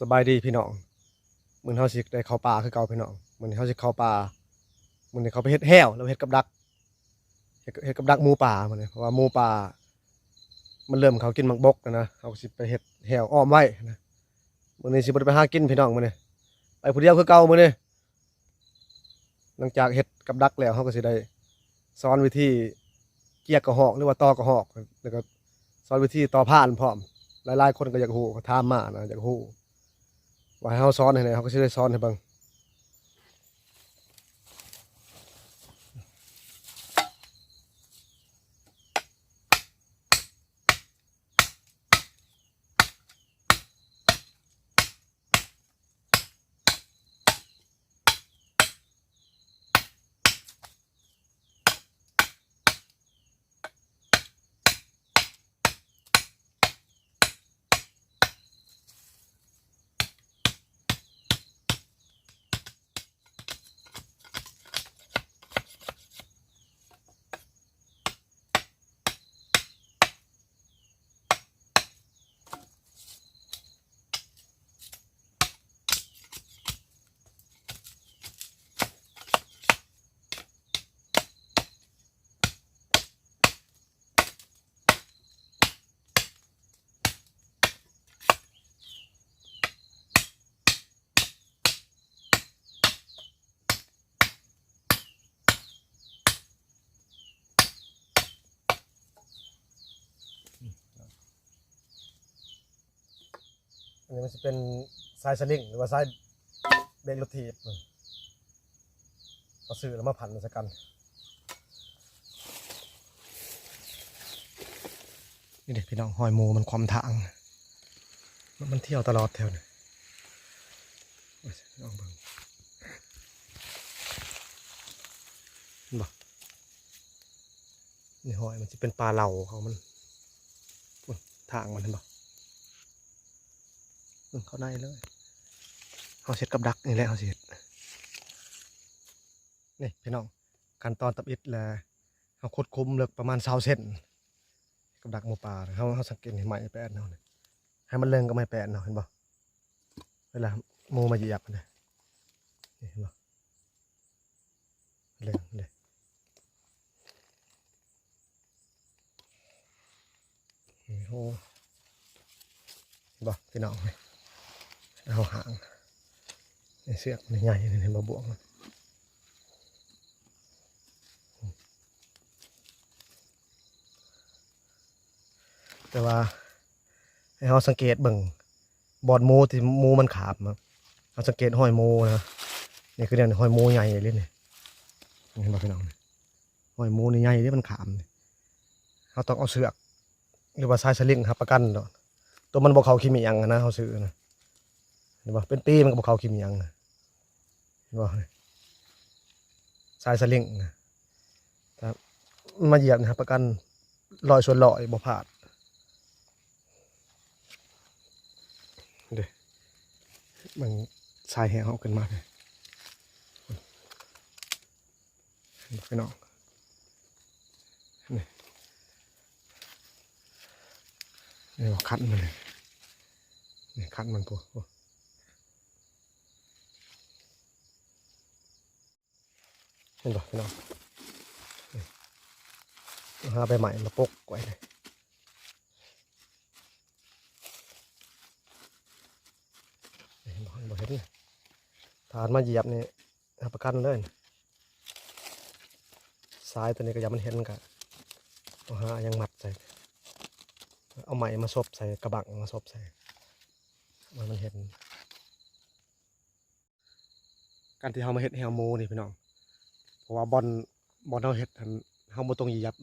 สบายดีพี่น้องมือนเฮาสิได้เข้าป่าคือเก่าพี่น้องมือนเฮาสิเข้าป่ามือนี้เขาไปเฮ็ดแห้วแล้วเฮ็ดกับดักเฮ็ดกับดักหมูป่ามือนเพราะว่าหมูป่า มันเริ่มเขากินมักบกนะเฮาสิไปเฮ็ดแห้วอ้อมไว้นะมือนี้สิบ่ได้ไปหากินพี่น้องมือนี้ไปผู้เดียวคือเก่ามือนี้หลังจากเฮ็ดกับดักแล้วเฮาก็สิได้สอนวิธีเกี่ยกระหอกหรือว่าตอกระหอกแล้วก็สอนวิธีต่อผ่านพร้อมหลายๆคนก็อยากฮู้ก็ถามมานะอยากฮู้ ว่าเฮาซ้อนให้ไหนเขาก็สิได้ซ้อนให้เบิ่ง อันนี้มันสิเป็นสายสลิงหรือว่าสายเบรกรถถีบมันเอาซื้อแล้วมาพันมันซะกันนี่เด็กพี่น้องหอยมูมันความทาง มันมันเที่ยวตลอดแถวนี้ลองเบิ่งเห็นบ่นี่หอยมันจะเป็นปลาเหล่าเขามันทางมันเห็นบ่ เข้าในเลยเขาเช็ดกับดักนี่แหละเขาเช็ดนี่พี่น้องขั้นตอนตับอิดแหละเขาคดคุมเลือกประมาณเซาเซนกับดักหมูป่าเขาเขาสังเกตเห็นไหมแปดเนาะให้มันเลิงก็ไม่แปลนเนาะเห็นป่เวลาหมูมาเหยียบมันเลยนี่เห็นป่เลิงเลยโอ้เห็นป่พี่น้องเลย เอาหางเสือกนี่ใหญ่นี่เห็นป่บวกมันแต่ว่าให้เราสังเกตเบิ่งบอดมูที่มูมันขาบครับเราสังเกตห้อยมูนะนี่คือเดี๋ยวห้อยมูใหญ่เลยนี่นี่เห็นบ่พี่น้องห้อยมูนี่ใหญ่เลยมันขามเราต้องเอาเสือกหรือว่าสายสลิงครับประกันเนาะตัวมันบอกเขาขี้มียังนะเขาซื้อนะ เห็นบ่เป็นปีมันก็บอกเขาขี้มีหยังนะเห็นบ่สายสลิงนะครับมาเหยียบนะครับประกันลอยส่วนลอยบ่พลาดเด้มันชายแหงเขาขึ้นมาเลยพี่น้องนี่นี่คัดมันเลยนี่คัดมันปุ๊บ เห็นป่ะพี่น้องหาใบใหม่มาปกไว้เลยเห็นบ่เห็นเห็นเลยฐานมาเหยียบนี่รับประกันเลยซ้ายตัวนี้ก็ยังมันเห็นกะเอาหายังมัดใส่เอาไหมมาซบใส่กระบังมาซบใส่มันมันเห็น การที่เรามาเห็ดแฮวโมนี่พี่น้อง เพราะว่าบอลบอลเราเห็ดหันเราบ่ตรงเหยียบ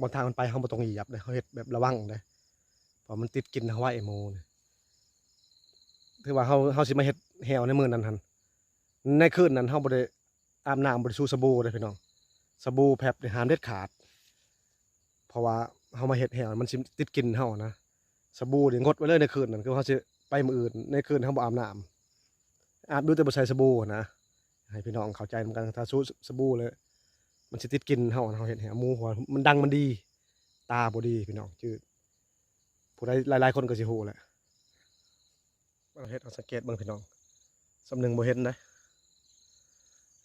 บอลทางมันไปเราบ่ตรงเหยียบเลยเขาเห็ดแบบระวังเลยเพราะมันติดกินเขาไว้โมนี่ถือว่าเฮาเฮาสิมาเฮ็ดแหวในมื้อนั้นหั่นในคืนนั้นเฮาบ่ได้อาบน้ำบ่ได้สูสบู่เด้อพี่น้องสบู่แพบนี่ห้ามเด็ดขาด เพราะว่าเฮามาเฮ็ดแหวมันสิติดกินเฮานะสบู่นี่งดไว้เลยในคืนนั้นคือเฮาสิไปมื้ออื่นในคืนเฮาบ่อาบน้ำอาบดูแต่บ่ใส่สบู่นะ ให้พี่น้องเข้าใจเหมือนกันถ้าสูสบู่เลย มันสิติดกลินเฮานะเฮาเฮ็ดแหวหมูหัวมันดังมันดี ตาบ่ดีพี่น้องจืดผู้ใดหลายๆคนก็สิฮู้แหละเอาเฮ็ดเอาสังเกตเบิ่งพี่น้องสำนึงบ่เห็นนะ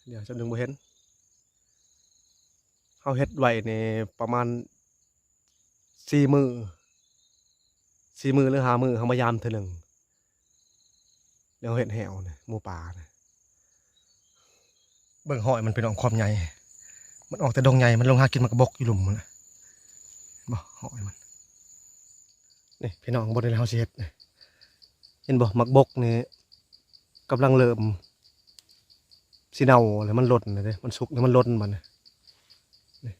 เดี๋ยวสำนึงบ่เห็นเฮาเฮ็ดไว้นี่ประมาณ4มื้อ4มื้อหรือ5มื้อเฮามายามเทื่อหนึงแล้วเฮ็ดแหวนี่หมูป่านะ เบิ่งหอยมันพี่น้องความใหญ่ มันออกแต่ดงใหญ่ มันลงหากินมันกระบกอยู่หลุมมันนะเห็นบ่หอยมัน นี่พี่น้องบ่ได้แล้วเฮาสิเฮ็ดนี่เห็นบ่มักบกนี่กำลังเริ่มสิเน่าแล้วมันหล่นเลยมันสุกแล้วมันหล่นมันน่ะนี่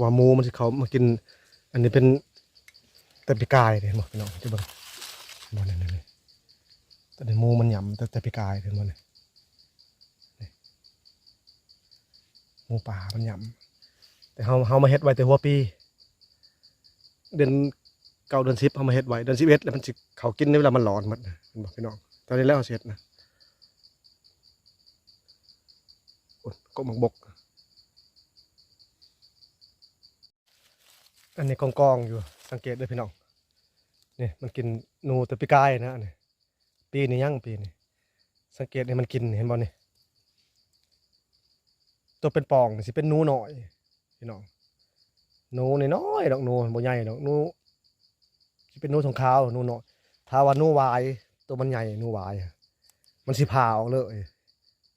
ว่ามูมันสิเขามากิน อันนี้เป็นแต่ปีกายเด้เห็นบ่พี่น้องจะเบิ่งเห็นบ่นี่นี่แต่ในหมูมันหย่ำแต่แต่ปีกายเห็นบ่นี่ หมูป่ามันยำแต่เฮาเฮามาเฮ็ดไว้แต่หัวปี เดือนเก้าเดือนสิบเฮามาเฮ็ดไว้เดือนสิบเอ็ดแล้วมันสิเขากินในเวลามันร้อนหมดนเห็นบอกพี่น้องตอนนี้แล้วเฮาสิเฮ็ดนะกบหมักบก อันนี้กองกองอยู่สังเกตด้วยพี่น้องนี่มันกินหนูต่ปีกายนะอันนี่ปีนี้ยังปีนี้สังเกตเนี่มันกินเห็นบ่นี่ ตัวเป็นปองสิเป็นหนูหน่อยพี่น้องหนูน้อยดอกหนูบ่ใหญ่ดอกหนูสิเป็นหนูทองขาวหนูหน้อยถ้าว่าหนูวายตัวมันใหญ่หนูวายมันสิผ่าออกเลย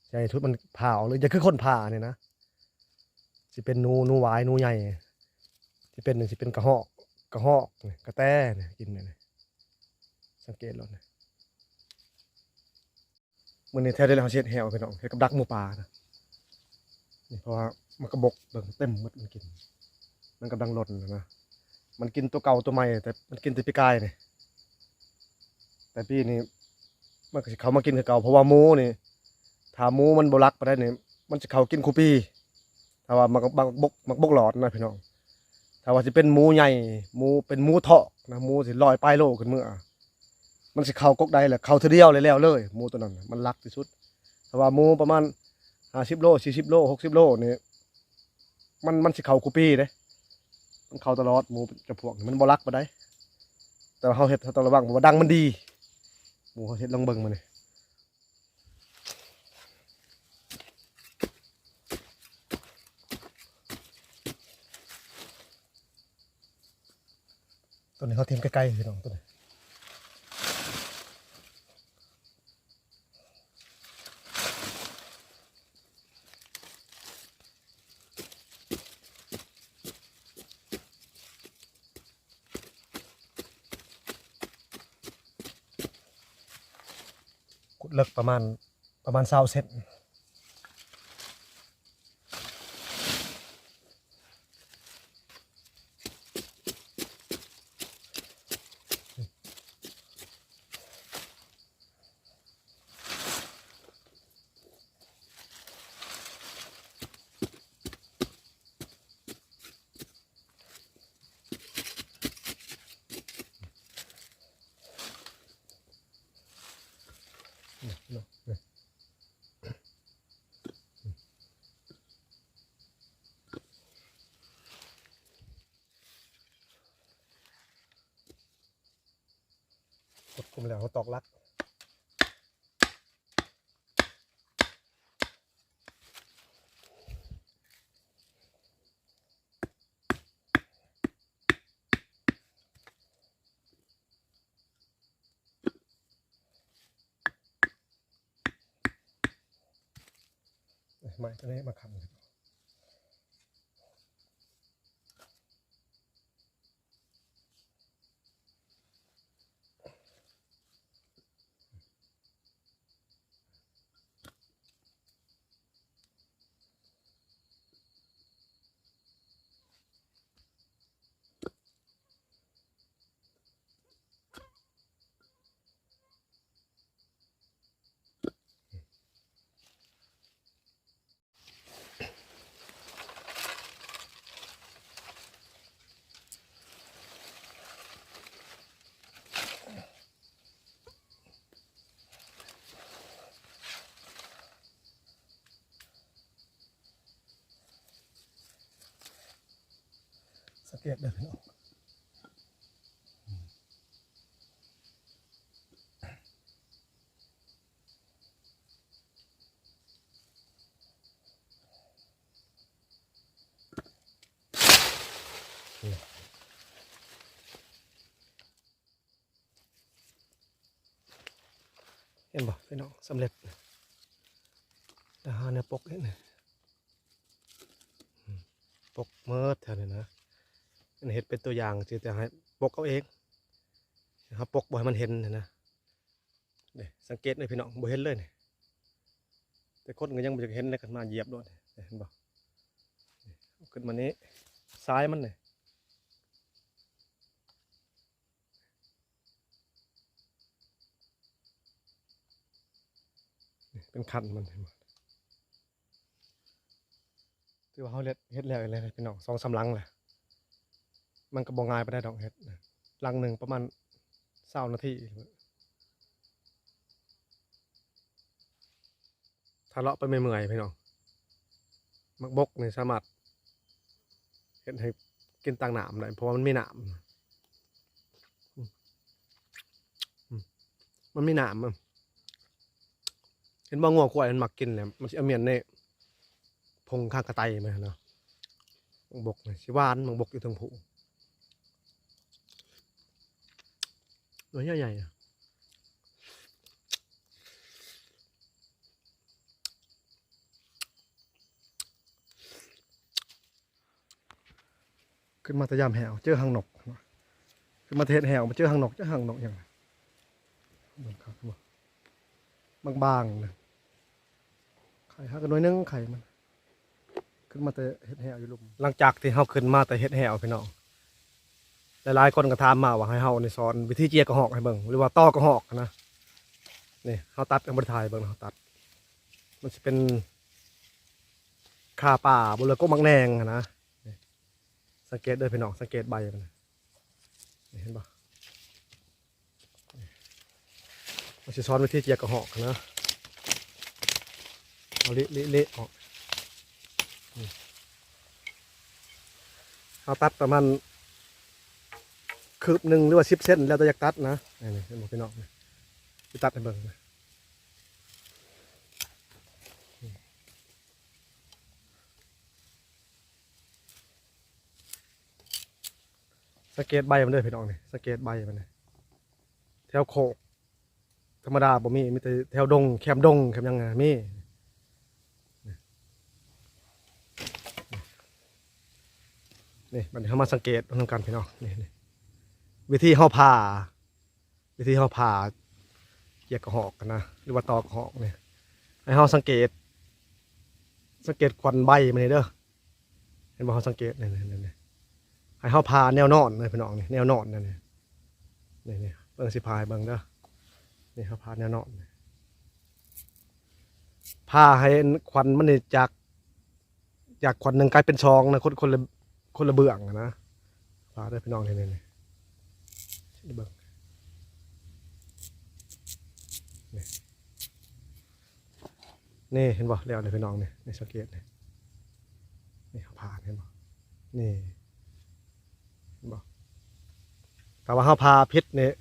ใหญ่ทุกมันผ่าออกเลยอย่าคือคนผ่าเนี่ยนะสิเป็นหนูหนูวายหนูใหญ่สิเป็นสิเป็นกระหอกกระหอกกระแตเนี่ยกินเนี่ยสังเกตแล้วนะมื้อนี้แท้ได้แล้วเช็ดแหวพี่น้องเฮ็ดกับดักหมูป่านะ นี่เพราะว่ามันกระบกเบิ่งเต็มหมดมันกิน มันกำลังหล่นนะมันกินตัวเก่าตัวใหม่แต่มันกินแต่ปีกายนี่แต่ปีนี้มันเขามากินคือเก่าเพราะว่าหมูนี่ถ้าหมูมันบรักไปได้นี่มันจะเขากินคูปีถ้าว่ามันก็บักบกมันบกหลอดนะพี่น้องถ้าว่าสิเป็นหมูใหญ่หมูเป็นหมูเถาะนะหมูสิลอยปลายโลขึ้นเมื่อมันสิเขากกได้แหละเขาเทเดียวเลยแล้วเลยหมูตัวนั้น มันรักที่สุดแต่ว่าหมูประมาณ ห้าสิบโลสี่สิบโลหกสิบโลนี่มันมันสิเข่ากูปีเด้มันเข่าตลอดหมูจะพวกมันบ่รักมาได้ แต่เขาเห็ดเขาต้องระวังเพราะว่าดังมันดี หมูเขาเห็ดลองเบิ่งมาเนี่ยตัวนี้เขาเทียมใกล้ๆพี่น้องตัวนี้ ขุดเลิกประมาณประมาณเศร้าเซนกดก ลุ่มแล้วเขาตอกลักไม่ตัวนี้มาคำ สเก็ตเดินออกเห็นบ่พี่น้องสำเร็จแต่หาเนี่ยปกเห็นปกเมิดแถวนี้นะ อันนี้เห็ดเป็นตัวอย่างสิแต่ให้ปกเอาเองนะครับปกบ่ให้มันเห็นนะนะนี่สังเกตเลยพี่น้องบ่เห็นเลยนี่แต่คนก็ยังบ่อยากเห็นเลยกันมาเหยียบด้วยเห็นบ่นี่เอาขึ้นมานี้ซ้ายมันนี่นี่เป็นคันมันเห็นบ่ถือว่าเขาเฮ็ดเฮ็ดแล้วอีกเลยพี่น้องสองสามลังแหละ มันก็บ่ง่ายไปได้ดอกเฮ็ดนะลังหนึ่งประมาณเศร้านาทีถ้าเลาะไปไม่เมื่อยพี่น้องมักบกนี่สามารถเฮ็ดให้กินตังหนามได้เพราะว่ามันไมีหนามมันไมีหนามอะเห็นบ่งัวควายมันมักกินแหละมันเอาเมียนในพงข้างกระไตไหมเนาะมักบกนี่สิวานมักบกอยู่ทางผู หน่วใหญ่ๆขึ้นมาแตะยามแหวเจอหางนกขึ้นมาเทศแหวมาเจอหางนกเจอหางนกอย่างไรเบิ่งบางๆนะไข่ฮักนหน่อยนึงไข่มัน ขึ้นมาแต่เฮ็ดแหวอยู่ลุมหลังจากที่เฮาขึ้นมาแต่เฮ็ดแหวพี่น้อง หลายๆคนก็ถามมาว่าให้เฮาในสอนวิธีเจียกระหอกให้เบิ่งหรือว่าต้อกระหอกนะนี่เฮาตัดกันบ่ได้ถ่ายเบิ่งเฮาตัด มันสิเป็นคาป่าบ่เลยก็มักแนงนะสังเกตเด้อพี่น้องสังเกตใบมันนะเห็นบ่นี่มันสิสอนวิธีเจียกระหอกนะเอาเละเละเละออกเฮาตัดประมาณ คืบหนึ่งหรือว่าสิบเส้นแล้วแต่อยากตัดนะนี่นี่เห็นบ่พี่น้องไปตัดให้เบิ่งนะสเกตใบมันเด้อพี่น้องนี่สเกตใบมันนี่แถวโคกธรรมดาบ่มีมีแต่แถวดงแคมดงแคมยังไงมีนี่มันเข้ามาสังเกตทำกันพี่น้องนี่นี่ วิธีห่อผ่าวิธีห่อผ่าเกี่ยวกับหอกกันนะหรือว่าตอกหอกเนี่ยให้เราสังเกต สังเกตควันใบมันนี่เด้อเห็นบ่เราสังเกตนี่นี่นี่ให้เราผ่าแนวนอนเลยพี่น้องเนี่ยแนวนอนนั่นนี่นี่นี่ยเบิ่งสิพายเบิ่งเด้อนี่เขาผ่าแนวนอนผ่าให้ควันมันนี่จากจากควันหนึ่งกลายเป็นชองนะคนคนละคนละเบื้องนะผ่าได้พี่น้องเนี่นี่นี่นี่ เบิ่งนี่นี่เห็นบ่แล้วเลยพี่น้องเนี่นี่สังเกตเนี่ยนี่เขาผ่านเห็นบ่นี่เห็นบ่แต่ว่าเขาพาพิษเนี่ย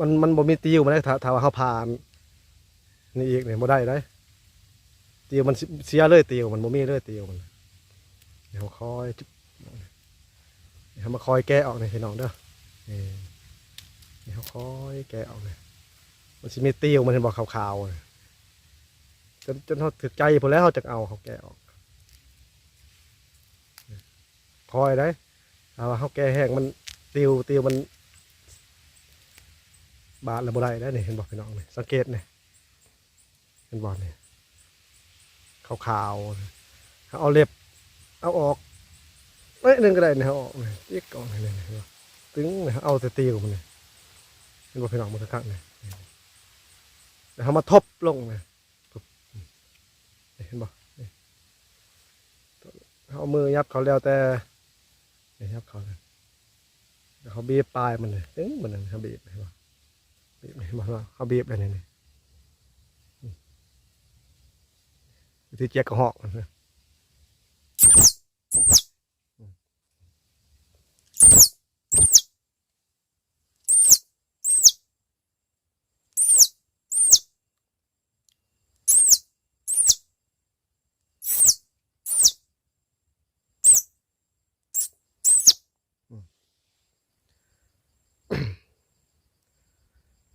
มันมันบ่มีติวมาได้ถ้าถ้าว่าเขาผ่านนี่อีกเนี่ยบ่ได้ได้ติวมันเสียเลยติวมันบ่มีเลยติวมันเดี๋ยวคอยเดี๋ยวมาคอยแก้ออกในพี่น้องเด้อ นี่นี่เขาค่อยแกะออกเลยมันสิมีเตี้ยวมันเห็นบอกขาวๆเลยจนจนเขาถึกใจพอแล้วเขาจะเอาเขาแกะออกคอยได้เอาเขาแกะแห้งมันเตี้ยวเตี้ยวมัน บาดระบได้ได้นี่ยเห็นบอกพี่น้องนี่สังเกตนี่เห็นบอกเนี่ยขาวๆเอาเล็บเอาออกเอ้ยหนึ่งก็ได้นะเอาออกนี่ติ๊กออนี่นี่เนบ่ ตึงนะเอาแต่ตีของมันเลยเป็นบทเพลงมันข้างๆเลยแล้วเขามาทบลงเลยปุ๊บนี่เห็นบ่เขาเอามือยับเขาแล้วแต่ยับเขาเลยเขาบีบปลายมันเลยตึงมันเลยเขาบีบเห็นบ่บีบเห็นบ่เขาบีบเลยนี่นี่เจ๊กกระหอกมันเล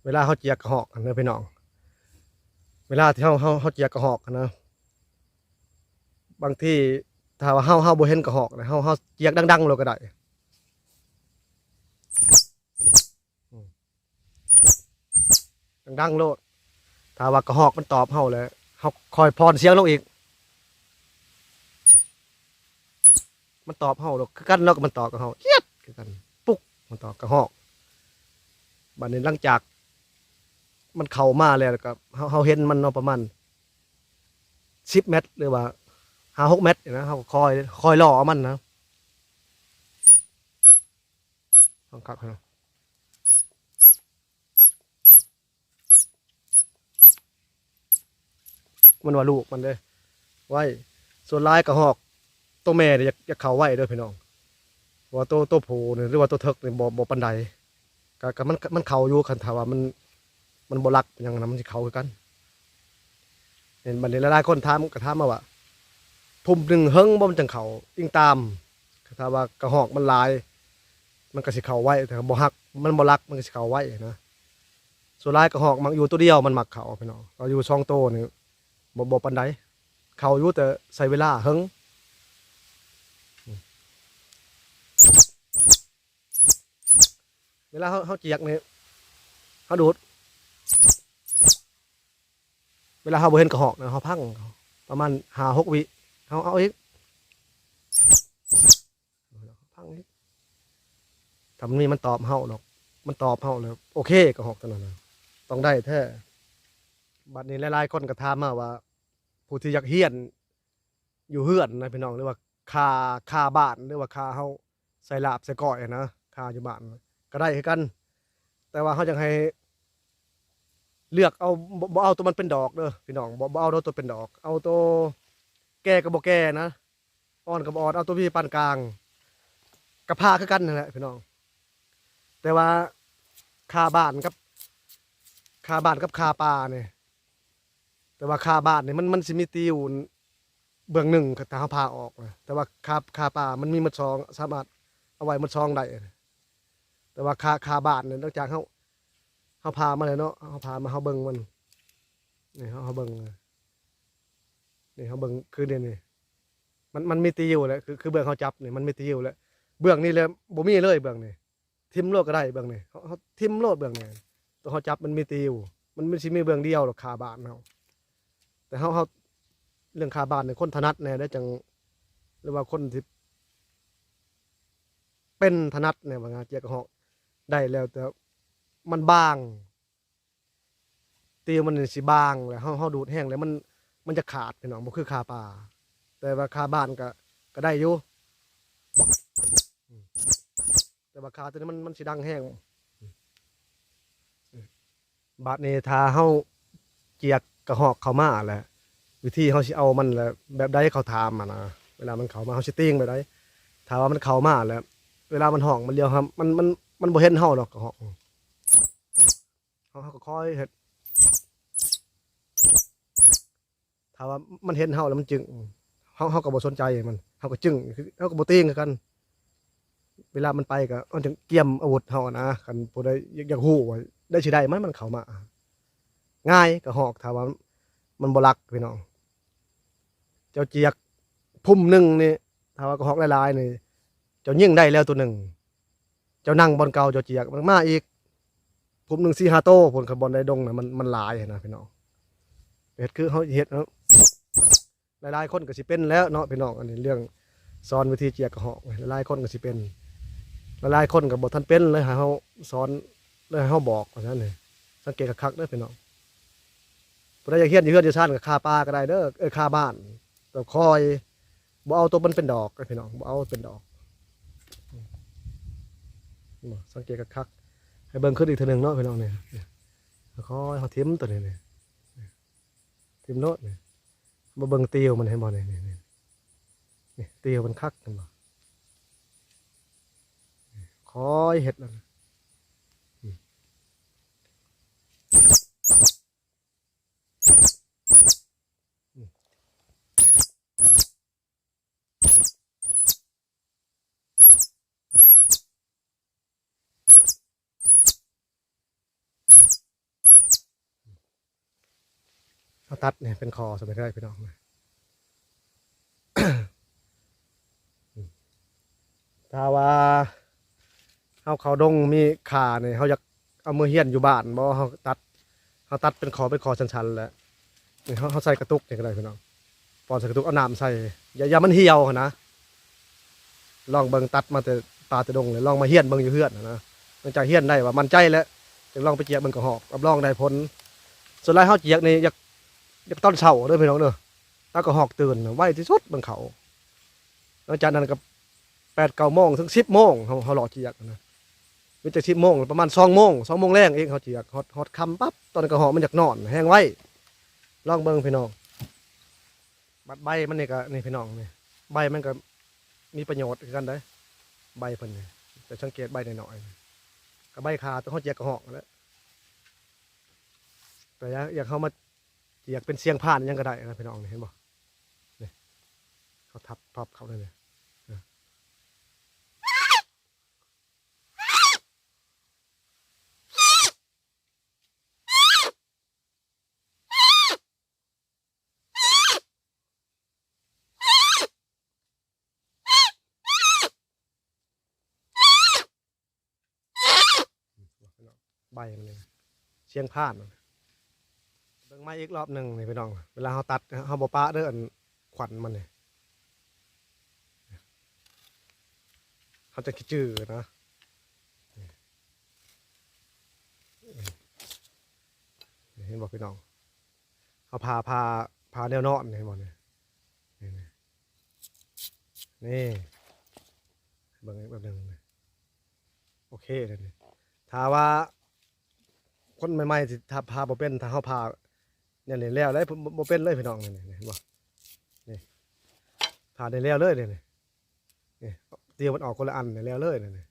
เวลาเขาเจียกกระหอกนะพี่น้อง เวลาที่เฮาเฮาเฮาเจียกกระหอกนะ บางที่ถ้าว่าเฮาเฮาบเห็นกระหอกนะเฮาเฮาเจียกดังๆเลยก็ได้ดังๆโลดถ้าว่ากระหอกมันตอบเฮาแล้วเฮาคอยพรเสียงลงอีก มันตอบเฮาดอกคือกันแล้วก็มันตอบกับเฮาเอียดคือกัน ปุ๊กมันตอบกระหอกบัดนี้หลังจาก มันเข้ามาแล้วก็เฮาเฮาเห็นมันเนาะประมาณ10เมตรหรือว่า5 6เมตรนะเฮาคอยคอยล่อมันนะต้องกักนะมันว่าลูกมันเด้ไว้ส่วนลายกระหอกตัวแม่เนี่ยอยากเข้าไว้เด้อพี่น้องว่าตัวตัวผู้เนี่ยหรือว่าตัวเถิกเนี่ยบ่บ่ปานใดก็ก็มันมันเข้าอยู่คันถาว่ามัน มันบรักอยังนั้นมันสิเข้ากัน เห็นบัดนี้หลายๆคนถามก็ถามมาว่าพุ่มหนึ่งเฮิงบ่มันจังเขาอิงตามถ้าว่ากระหอกมันลาย มันก็สิเข้าไว้แต่บ่ฮัก มันบรักมันก็สิเข้าไว้นะส่วนลายกระหอกมันอยู่ตัวเดียวมันหมักเขาพี่น้องเราอยู่ช่องโตนี่บ่บ่ปานใดเขาอยู่แต่ใส่เวลาเฮิงเวลาเขาเขาเจียกเนี่ยเขาดูด เวลาเขาเห็นกระหอกนะเขาพังประมาณหาหกวิเขาเอาอีกพังอีกถ้ามันมีมันตอบเฮาหรอก มันตอบเฮาแล้วโอเคกระหอกตัวนั้นนะต้องได้แท้บัดนี้หลายๆคนก็ถามมาว่า ผู้ที่อยากเฮียน อยู่เฮือนนะพี่น้องหรือว่าคาคาบ้านหรือว่าคาเฮาใส่ลาบใส่ก้อยนะคาอยู่บ้านก็ได้คือกัน แต่ว่าเขาจะให้ เลือกเอาบ่เอาตัวมันเป็นดอกเด้อพี่น้องบ่บ่เอาตัวเป็นดอก เอาตัวแก่กับบ่แก่นะอ่อนกับอ่อนเอาตัวพี่ปานกลางกับผ้าคือกันนั่นแหละพี่น้อง แต่ว่าคาบ้านกับคาบ้านกับคาป่าเนี่ยแต่ว่าคาบ้านเนี่ยมันมันสิมีตีอยู่เบื้องหนึ่งถ้าเขาพาออกนะแต่ว่าคาคาป่ามันมีมันซองสามารถเอาไว้มันซองได้แต่ว่าคาคาบานเนี่ยนอกจากเขา เขาพามาเลยเนาะเขาพามาเขาเบิ่งมันนี่เขาเขาเบิ่งนี่เขาเบิ่งคือเนี่ยนี่มันมันมีตีอยู่แหล้วคือคือเบื้องเขาจับนี่มันมีตีอยู่แล้วเบื้องนี่เลยบ่มีเลยเบื้องนี่ทิมโลดก็ได้เบื้องนี่เขาเขาทิมโลดเบื้องนี่ตัวเขาจับมันมีตีอยู่มันไม่ใช่มีเบื้องเดียวหรอกคาบานเขาแต่เขาเขาเรื่องคาบานเนี่ยคนถนัดแน่ได้จังหรือว่าคนที่เป็นถนัดเนี่ยว่างานเจียกหอกได้แล้วแต่ มันบางตีมันสิบางแล้วเขาเขาดูดแห้งแล้วมันมันจะขาดพี่น้องมันคือคาปลาแต่ว่าคาบ้านก็ก็ได้อยู่แต่ว่าคาตัวนี้มันมันสิดังแห้งบาดนี้ถ้าเขาเจียกกระหอกเขามาแหละวิธีเขาสิเอามันแหละแบบใดเขาถามอะนะเวลามันเขามาเขาสิติ้งแบบใดถ้าว่ามันเขามาแล้วเวลามันห้องมันเลี้ยวครับ มันมันมันบ่เห็นเฮาดอกกระหอก เขาก็คอยเฮ็ดถ้าว่ามันเห็นเฮาแล้วมันจึงเฮาเฮาก็บ่สนใจมันเฮาก็จึงคือเฮาก็บ่ติ้งกัน เวลามันไปก็มันจึงเกี่ยมอาวุธเฮานะคันผู้ใดอยากอยากฮู้ว่าได้สิได้มันมันเข้ามา ง่ายกระหอกถ้าว่ามันบ่รักพี่น้อง เจ้าเจียกพุ่มหนึ่งนี่ถ้าว่ากระหอกหลายๆนี่เจ้ายิ่งได้แล้วตัวหนึ่ง เจ้านั่งบอลเก่าเจ้าเจียกมันมาอีก พุ่มหนึ่งสี่ห้าโต้ผลคาร์บอนไดดงนะมันมันหลายนะพี่น้องเห็ดคือเขาเห็ดเนาะหลายๆคนก็สิเป็นแล้วเนาะพี่น้องอันนี้เรื่องสอนวิธีเจียกกระหอกหลายๆคนก็สิเป็นหลายๆคนก็บอกท่านเป็นเลยให้เขาสอนเลยให้เขาบอกว่าซั่นนี่สังเกตคักเด้อพี่น้องผู้ใดอยากเฮียนอยู่เฮือนอยู่ซ่านกับคาปลาก็ได้เด้อเออคาบ้านแต่คอยบ่เอาตัวมันเป็นดอกเด้อพี่น้องบ่เอาเป็นดอกสังเกตคัก เบิ้งขึ้นอีกทีหนึ่งเนาะพี่น้องเนี่ยค่อยเขาเทียมตัวนี้เนี่ยเทียมโน้ตเนี่ยมาเบิ้งเตียวมันให้บอลเนี่ยนี่เตียวมันคักกันบ่คอยเห็ดแล้ว ตัดเนี่ยเป็นคอสมัยได้พี่น้องนะถ้าว่าเฮาเขาดงมีขาเนี่ยเฮาอยากเอามือเฮียนอยู่บ้านบ่เฮาตัดเฮาตัดเป็นคอเป็นคอชันๆแล้วนี่เฮาเฮาใส่กระตุกนี่ก็ได้พี่น้องปอนใส่กระตุกเอาน้ำใส่อย่าอย่ามันเหี่ยวนะลองเบิ่งตัดมาแต่ปลาแต่ดงเลยลองมาเฮียนเบิ่งอยู่เฮือนนะมันจะเฮียนได้ว่ามันใจแล้วจะลองไปเจียกเบิ่งกระหอกรับรองได้ผลส่วนไรเฮาเจียกนี่อยาก อยากตอนเช้าเด้อพี่น้องเด้อตากระหอกตื่นไวที่สุดบิ่งเขาหลังจากนั้นก็แปดเก้าโมงถึงสิบโมงเขาเขาหล่อเจียกนะมันจะสิบโมงประมาณสองโมงสองโมงแรงเองเขาเจียกฮอดฮอดคำปั๊บตอนนนก็หอมมันจากนอน แห้งไว้ลองเบิ่งพี่น้องบัดใบมันนี่ก็นี่พี่น้องนี่ใบมันก็มีประโยชน์กันได้ใบเพิ่นแต่สังเกตใบหน่อยๆก็ใบขาตัวเขาเจียกกระหอกแล้วแต่อยากอยากเขามา เจียกเป็นเสียงผ่านยังก็ได้นะพี่น้องเห็นบ่นี่เขาทับพับเขาเลยเนี่ยใบมันเลยเชียงพานมันเงไม้อีกรอบหนึ่งนี่พี่น้อง เวลาเขาตัดเขาบอปะเด้อนขวัญมันเนี่ยเขาจะคิดจื้อนะเห็นบอกพี่น้องเขาพาพาพาแนวนอนเห็นบอกเนี่ยนี่เบิ่งแบบหนึ่งโอเคเลยถ้าว่า คนใหม่ๆที่ถ้าพาบ่เป็นถ้าเฮาพา เนี่ยนี่แล้วได้บ่บ่เป็นเลยพี่น้องนี่นี่เห็นบ่นี่พานได้แล้วเลยนี่นี่นี่เตียวมันออกคนละอันนี่แล้วเลยนี่นี่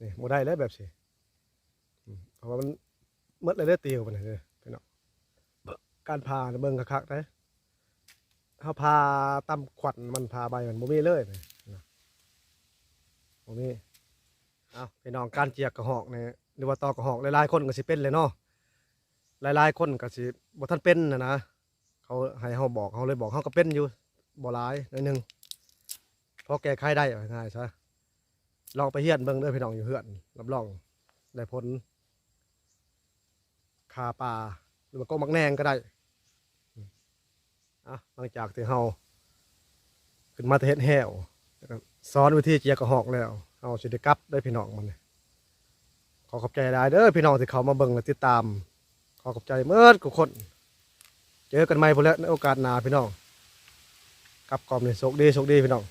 นี่บ่ได้เลยแบบสิเพราะว่ามันมดเลยเด้เตียวมันนี่เด้อพี่น้องการพาเนี่ยเบิ่งคักๆเด้เฮาพาตำขวัญมันพาใบมันบ่มีเลยนี่นะบ่มีเอาพี่น้องการเจียกกระหอกเนี่ยหรือว่าตอกระหอกหลายๆคนก็สิเป็นเลยเนาะ หลายๆ คนก็สิบ่ทันเป็นนะนะเขาให้เฮาบอกเขาเลยบอกเฮาก็เป็นอยู่บ่หลายหนิดนึงพอแก้ไขได้ง่ายๆซะลองไปเฮียนเบิ่งเด้อพี่น้องอยู่เฮือนรับรองได้ผลคาปลาหรือว่าก็มักแนงก็ได้อะหลังจากที่เฮาขึ้นมาแต่เฮ็ดแห้วแล้วก็สอนวิธีเจียกระหอกแล้วเอาสิได้กลับได้พี่น้องมันขอขอบใจหลายเด้อพี่น้องที่เขามาเบิ่งและติดตาม ขอขอบใจเมื่อทุกคน เจอกันใหม่พุ่นแล้วในโอกาสหน้าพี่น้องกลับกล่อมนี่โชคดีโชคดีพี่น้อง